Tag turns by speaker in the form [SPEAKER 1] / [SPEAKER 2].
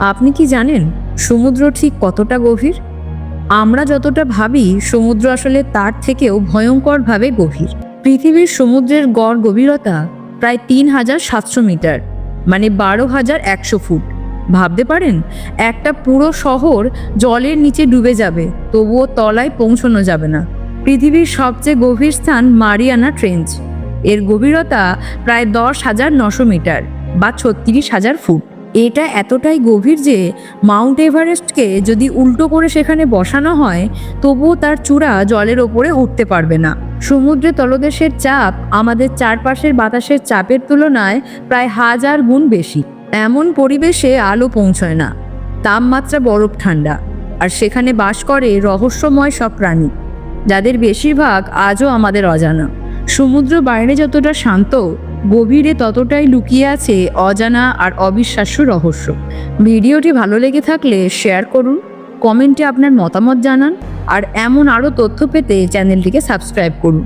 [SPEAKER 1] আপনি কি জানেন সমুদ্র ঠিক কতটা গভীর? আমরা যতটা ভাবি, সমুদ্র আসলে তার থেকেও ভয়ঙ্করভাবে গভীর। পৃথিবীর সমুদ্রের গড় গভীরতা প্রায় তিন হাজার সাতশো মিটার মানে বারো হাজার একশো ফুট। ভাবতে পারেন, একটা পুরো শহর জলের নিচে ডুবে যাবে, তবুও তলায় পৌঁছানো যাবে না। পৃথিবীর সবচেয়ে গভীর স্থান মারিয়ানা ট্রেঞ্চ। এর গভীরতা প্রায় দশ হাজার নশো মিটার বা ছত্রিশ হাজার ফুট। এটা এতটাই গভীর যে মাউন্ট এভারেস্টকে যদি উল্টো করে সেখানে বসানো হয়, তবুও তার চূড়া জলের ওপরে উঠতে পারবে না। সমুদ্রে তলদেশের চাপ আমাদের চারপাশের বাতাসের চাপের তুলনায় প্রায় হাজার গুণ বেশি। এমন পরিবেশে আলো পৌঁছয় না। তাপমাত্রা বরফ ঠান্ডা। আর সেখানে বাস করে রহস্যময় সব প্রাণী। যাদের বেশিরভাগ আজও আমাদের অজানা। সমুদ্র বাইরে যতটা শান্ত গভীরে ততটাই লুকিয়ে আছে অজানা আর অবিশ্বাস্য রহস্য। ভিডিওটি ভালো লেগে থাকলে শেয়ার করুন, কমেন্টে আপনার মতামত জানান, আর এমন আরও তথ্য পেতে চ্যানেলটিকে সাবস্ক্রাইব করুন।